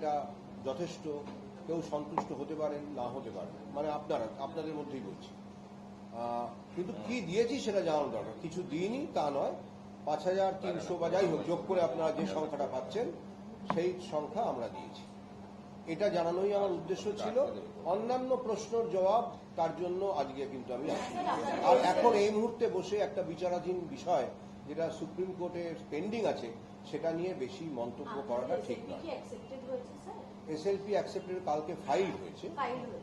এটা যথেষ্ট। কেউ সন্তুষ্ট হতে পারেন, না হতে পারেন। মানে আপনারা, আপনাদের মধ্যেই বলছি। কিন্তু কি দিয়েছি সেটা জানানো দরকার। কিছু দিইনি, তা নয়। পাঁচ হাজার তিনশো বা যাই হোক, যোগ করে আপনারা যে সংখ্যাটা পাচ্ছেন, সেই সংখ্যা আমরা দিয়েছি। এটা জানানোই আমার উদ্দেশ্য ছিল। অন্যান্য প্রশ্নের জবাব, তার জন্য আজকে কিন্তু আমি আর এখন এই মুহূর্তে বসে একটা বিচারাধীন বিষয়, যেটা সুপ্রিম কোর্টে পেন্ডিং আছে সেটা নিয়ে বেশি মন্তব্য করাটা ঠিক নয়। অ্যাকসেপ্টেড হয়েছে স্যার? এসএলপি অ্যাকসেপ্টেড কালকে ফাইল হয়েছে।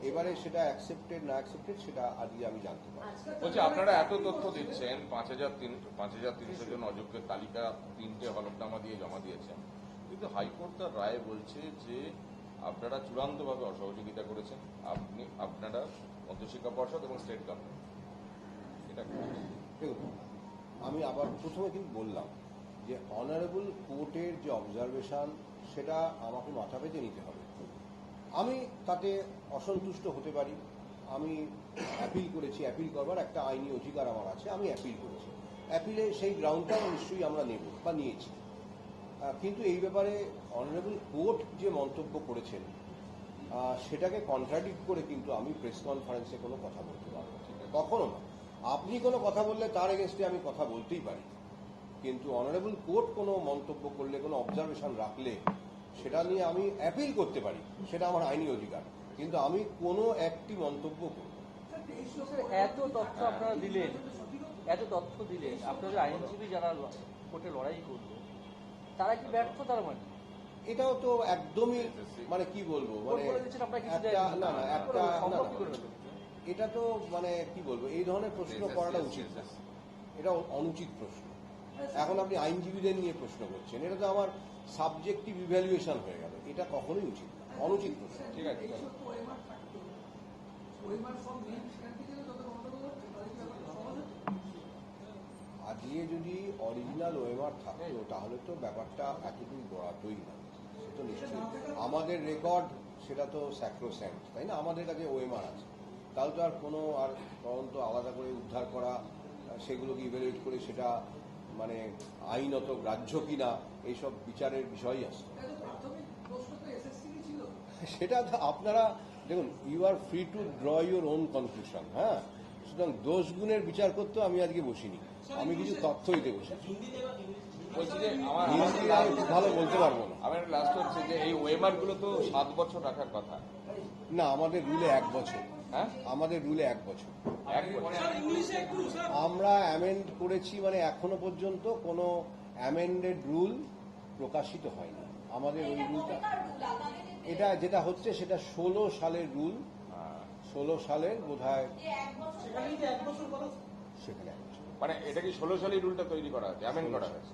এবারে সেটা অ্যাকসেপ্টেড না অ্যাকসেপ্টেড সেটা আজকে আমি জানতে পারি আচ্ছা বলছি আপনারা এত তথ্য দিচ্ছেন পাঁচ হাজার তিন পাঁচ হাজার তিনশো জন অযোগ্যের তালিকা তিনটে হলফনামা দিয়ে জমা দিয়েছেন। কিন্তু হাইকোর্ট তার রায় বলছে যে আপনারা চূড়ান্তভাবে অসহযোগিতা করেছেন। আপনি আপনারা মধ্যশিক্ষা পর্ষদ এবং স্টেট গভর্নমেন্ট এটা দেখুন আমি আবার প্রথমে কিন্তু বললাম যে অনারেবল কোর্টের যে অবজারভেশন সেটা আমাকে মাথা পেতে নিতে হবে। আমি তাতে অসন্তুষ্ট হতে পারি। আমি অ্যাপিল করেছি অ্যাপিল করবার একটা আইনি অধিকার আমার আছে, আমি অ্যাপিল করেছি। অ্যাপিলে সেই গ্রাউন্ডটা নিশ্চয়ই আমরা নেব বা নিয়েছি। কিন্তু এই ব্যাপারে অনারেবল কোর্ট যে মন্তব্য করেছেন সেটাকে কন্ট্রাডিক্ট করে কিন্তু আমি প্রেস কনফারেন্সে কোনো কথা বলতে পারব। কখনো না। আপনি কোনো কথা বললে তার এগেনস্টে আমি কথা বলতেই পারি। কিন্তু অনারেবল কোর্ট কোনো মন্তব্য করলে কোনো অবজারভেশন রাখলে সেটা নিয়ে আমি অ্যাপিল করতে পারি সেটা আমার আইনি অধিকার। কিন্তু আমি কোনো একটি মন্তব্য করব এত তথ্য আপনারা দিলেন এত তথ্য দিলেন আপনাদের আইনজীবী যারা কোর্টে লড়াই করল তারা কি ব্যর্থ তার মানে? এটাও তো একদমই মানে কি বলব মানে না না একটা? এটা তো মানে কি বলব এই ধরনের প্রশ্ন করাটা উচিত না। এটা অনুচিত প্রশ্ন। এখন আপনি আইনজীবীদের নিয়ে প্রশ্ন করছেন এটা তো আমার সাবজেক্টিভ ইভ্যালুয়েশন হয়ে গেল। এটা কখনোই উচিত অনুচিত প্রশ্ন ঠিক আছে। আজকে যদি অরিজিনাল ওয়েমার থাকতো তাহলে তো ব্যাপারটা এতদূর গড়াতোই না। সে তো নিশ্চয়ই। আমাদের রেকর্ড সেটা তো স্যাক্রোস্যান্ট তাই না? আমাদের কাছে ওয়েমার আছে। তাহলে তো আর কোনো আর তদন্ত আলাদা করে উদ্ধার করা সেগুলোকে ইভ্যালুয়েট করে সেটা মানে আইনত গ্রাহ্য কিনা এইসব বিচারের বিষয়ই আসতো সেটা তো আপনারা দেখুন you are free to draw your own conclusion হ্যাঁ? সুতরাং দোষ গুণের বিচার করতেও আমি আজকে বসিনি। আমি কিছু তথ্যই দিতে বসেছি বলছি যে আমার ভালো বলতে পারব না। আমার লাস্ট হচ্ছে যে এই ওয়েমারগুলো তো সাত বছর রাখার কথা। না আমাদের রুলে এক বছর। হ্যাঁ? আমাদের রুলে এক বছর। আমরা অ্যামেন্ড করেছি মানে এখনও পর্যন্ত কোনো অ্যামেন্ডেড রুল প্রকাশিত হয়নি। আমাদের ওই রুলটা এটা যেটা হচ্ছে সেটা ষোলো সালের রুল হ্যাঁ। ষোলো সালের বোধ হয় সেখানে মানে এটা কি ষোলো সালের রুলটা তৈরি করা হয়েছে অ্যামেন্ড করা হয়েছে?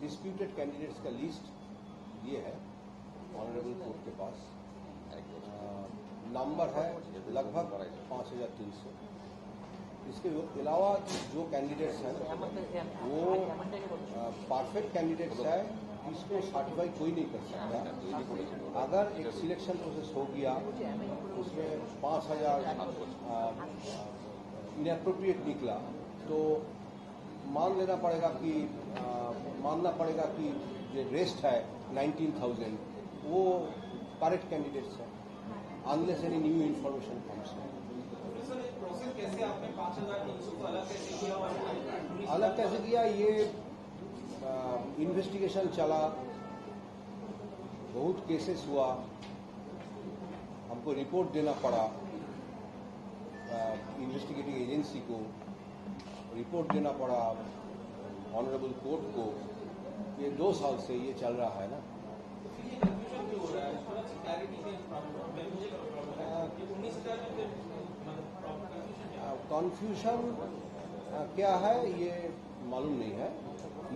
डिस्प्यूटेड कैंडिडेट्स का लिस्ट ये है ऑनरेबल कोर्ट के पास। नंबर है लगभग पाँच हज़ार तीन सौ। इसके अलावा जो कैंडिडेट्स हैं, वो परफेक्ट कैंडिडेट्स है, इसको सर्टिफाई कोई नहीं कर सकता। अगर एक सिलेक्शन प्रोसेस हो गया, उसमें पाँच हज़ार इनप्रोप्रिएट निकला तो मान लेना पड़ेगा कि मानना पड़ेगा कि जो रेस्ट है नाइनटीन थाउज़ेंड वो करेक्ट कैंडिडेट्स है unless any new information comes अलग कैसे किया ये इन्वेस्टिगेशन चला। बहुत केसेस हुआ। हमको रिपोर्ट देना पड़ा इन्वेस्टिगेटिंग एजेंसी को। रिपोर्ट देना पड़ा। ऑनरेबल कोर्ट को ये दो साल से ये चल रहा है ना। कॉन्फ्यूजन क्या है ये मालूम नहीं है।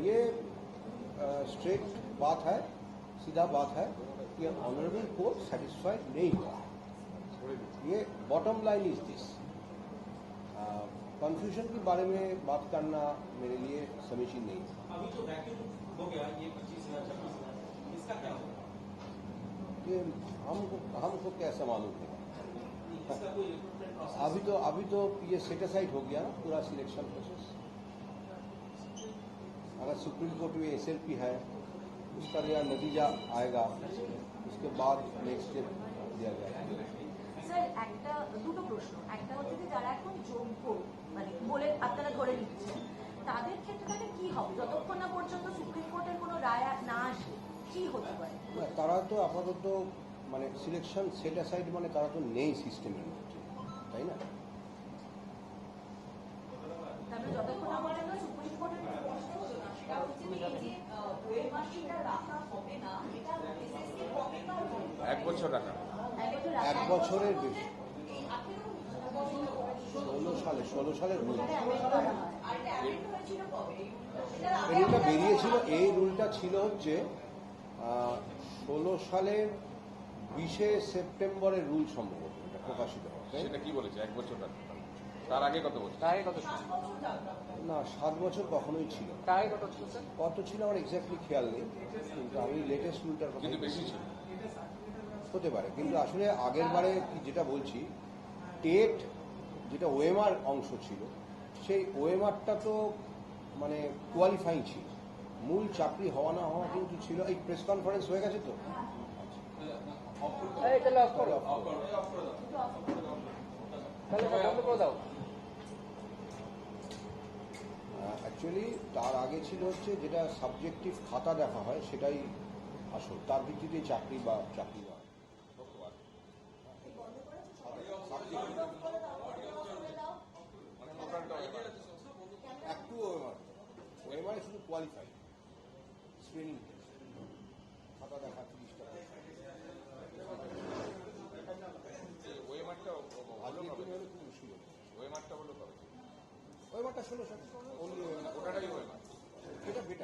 ये स्ट्रेट बात है सीधा बात है कि ऑनरेबल कोर्ट सेटिस्फाइड नहीं हुआ। ये bottom line is this confusion के बारे में बात करना मेरे लिए समीचीन नहीं है अभी जो वैक्यूम हो गया ये पच्चीस हजार छब्बीस हजार इसका क्या होगा ये हमको हमको कैसे मालूम होगा इसका कोई रिक्रूटमेंट प्रोसेस अभी तो अभी तो ये सेटिसाइड हो गया ना पूरा सिलेक्शन प्रोसेस अगर सुप्रीम कोर्ट में एस है उसका जो नतीजा आएगा उसके बाद नेक्स्ट स्टेप दिया जाएगा স্যার একটা দুটো প্রশ্ন যোগ্য। মানে বলে আপনারা ধরে নিচ্ছেন। তাদের ক্ষেত্রে তাহলে কি হবে? যতক্ষণ না পর্যন্ত সুপ্রিম কোর্টের কোনো রায় না আসে কি হতে পারে? তারা তো আপাতত মানে সিলেকশন সেট অ্যাসাইড মানে তারা তো নেই সিস্টেমের মধ্যে তাই না? এক বছর রাখা এক বছরের বেশি। সালে ষোলো সালের রুল রুলটা বেরিয়েছিল এই রুলটা ছিল হচ্ছে ষোলো সালের বিশে সেপ্টেম্বরের রুল সম্ভবত এটা প্রকাশিত? সেটা কি বলেছে? এক বছর তার আগে কত বছর? তার আগে কত না সাত বছর কখনোই ছিল। তার আগে কত ছিল কত ছিল আমার এক্স্যাক্টলি খেয়াল নেই কিন্তু আমি লেটেস্ট রুলটার কথা বেশি ছিল। হতে পারে কিন্তু আসলে আগের বারে কি যেটা বলছি টেট যেটা ওএমআর অংশ ছিল সেই ওএমআরটা তো মানে কোয়ালিফাইং ছিল। মূল চাকরি হওয়া না হওয়া কিন্তু ছিল। এই প্রেস কনফারেন্স হয়ে গেছে তো? অ্যাকচুয়ালি তার আগে ছিল হচ্ছে যেটা সাবজেক্টিভ খাতা দেখা হয় সেটাই আসল। তার ভিত্তিতে চাকরি বা চাকরি ওএমআর শুধু কোয়ালিফাই স্ক্রিনিং খাতা দেখা তিরিশটা ওয়েমারটা আজকের দিনে হলে খুব মুশকিল হতো। ওয়েমারটা হলো কবে? ওয়েমারটা ষোলো সাল। অনলি ওটাটাই ওয়েমার এটা বেটার